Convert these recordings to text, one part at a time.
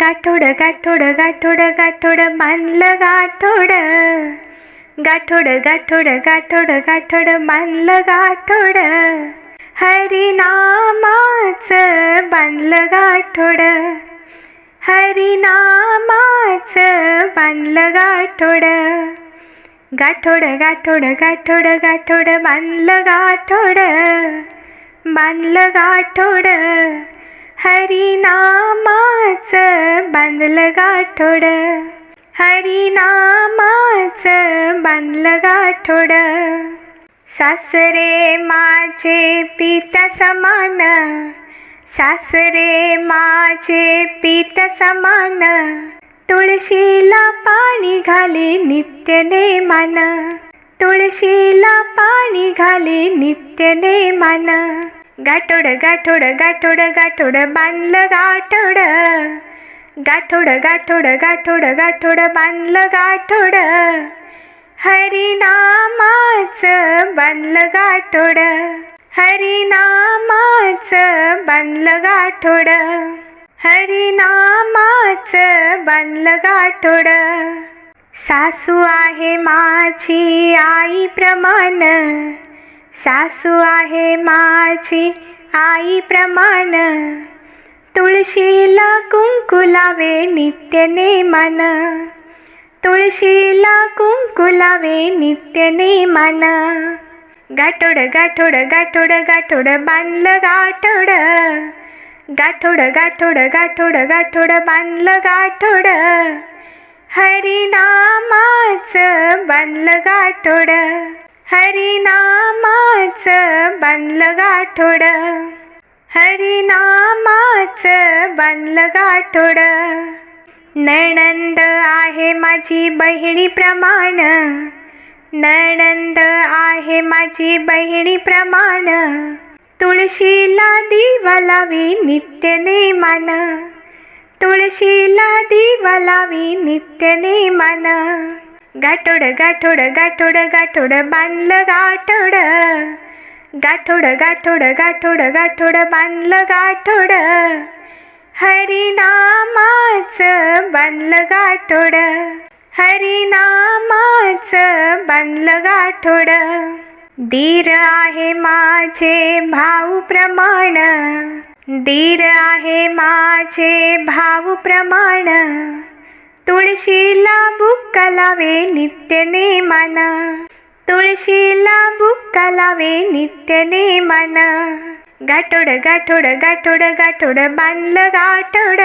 गाठोड गाठोड गाठोड गाठोड मानलं गाठोड. गाठोड गाठोड गाठोड गाठोड मानलं गाठोड. हरिनामाच बांधलं गाठोड. हरिनामाच बांधलं गाठोड. गाठोड गाठोड गाठोड गाठोड बांधलं गाठोड. बांधलं गाठोड. हरिनामाच बांधलं गाठोड. हरिनामाच बांधलं गाठोड. सासरे माझे पिता समान. सासरे माझे पिता समान. तुळशीला पाणी घाले नित्य नेमान. तुळशीला पाणी घाले नित्य नेमान. गाठोड गाठोड गाठोड गाठोड बांधलं गाठोड. गाठोड गाठोड गाठोड गाठोड बांधलं गाठोड. हरिनामाच बांधलं गाठोड. हरिनामाच बांधलं गाठोड. हरिनामाच बांधलं गाठोड. सासू आहे माझी आई प्रमाण. सासू आहे माझी आई प्रमाण. तुळशीला कुंकू लावे नित्य नेमान. तुळशीला कुंकू लावे नित्य नेमान. गाठोड गाठोड गाठोड गाठोड बांधलं गाठोड. गाठोड गाठोड गाठोड गाठोड बांधलं गाठोड. हरिनामाच बांधलं गाठोड. हरिनामाच बांधलं गाठोड. हरिनामाच बांधलं गाठोड. नणंद आहे माझी बहिणी प्रमाण. नणंद आहे माझी बहिणी प्रमाण. तुळशीला दिवा लावी नित्य नेमान. तुळशीला दिवा लावी नित्य नेमान. गाठोड गाठोड गाठोड गाठोड बांधलं गाठोड. गाठोड गाठोड गाठोड गाठोड बांधलं गाठोड. हरिनामाच बांधलं गाठोड. हरिनामाच बांधलं गाठोड. दीर आहे माझे भाऊ प्रमाण. दीर आहे माझे भाऊ प्रमाण. तुळशी बुक्का लावे नित्य नेमान. तुळशीला बुक्का लावे नित्य नेमान. गाठोड गाठोड गाठोड गाठोड बांधलं गाठोड.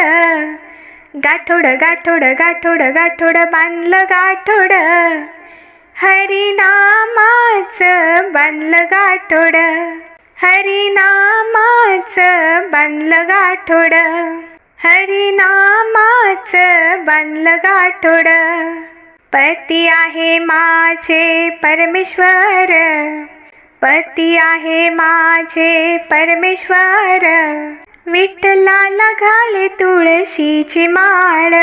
गाठोड गाठोड गाठोड गाठोड बांधलं गाठोड. हरिनामाच बांधलं गाठोड. हरिनामाच बांधलं गाठोड. हरिनामाच बांधलं गाठोड. पती आहे माझे परमेश्वर. पती आहे माझे परमेश्वर. विठ्ठलाला घाले तुळशीची माळ.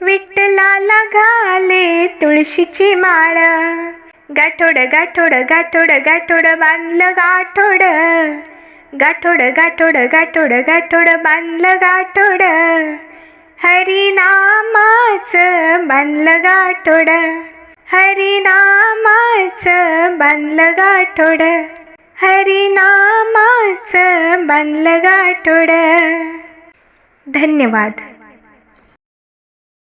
विठ्ठलाला घाले तुळशीची माळ. गाठोड गाठोड गाठोड गाठोड बांधलं गाठोड. गाठोड गाठोड गाठोड गाठोड बांधलं गाठोड. हरिनामाच बांधलं गाठोड. हरिनामाच बांधलं गाठोड. हरिनामाच बांधलं गाठोड. धन्यवाद.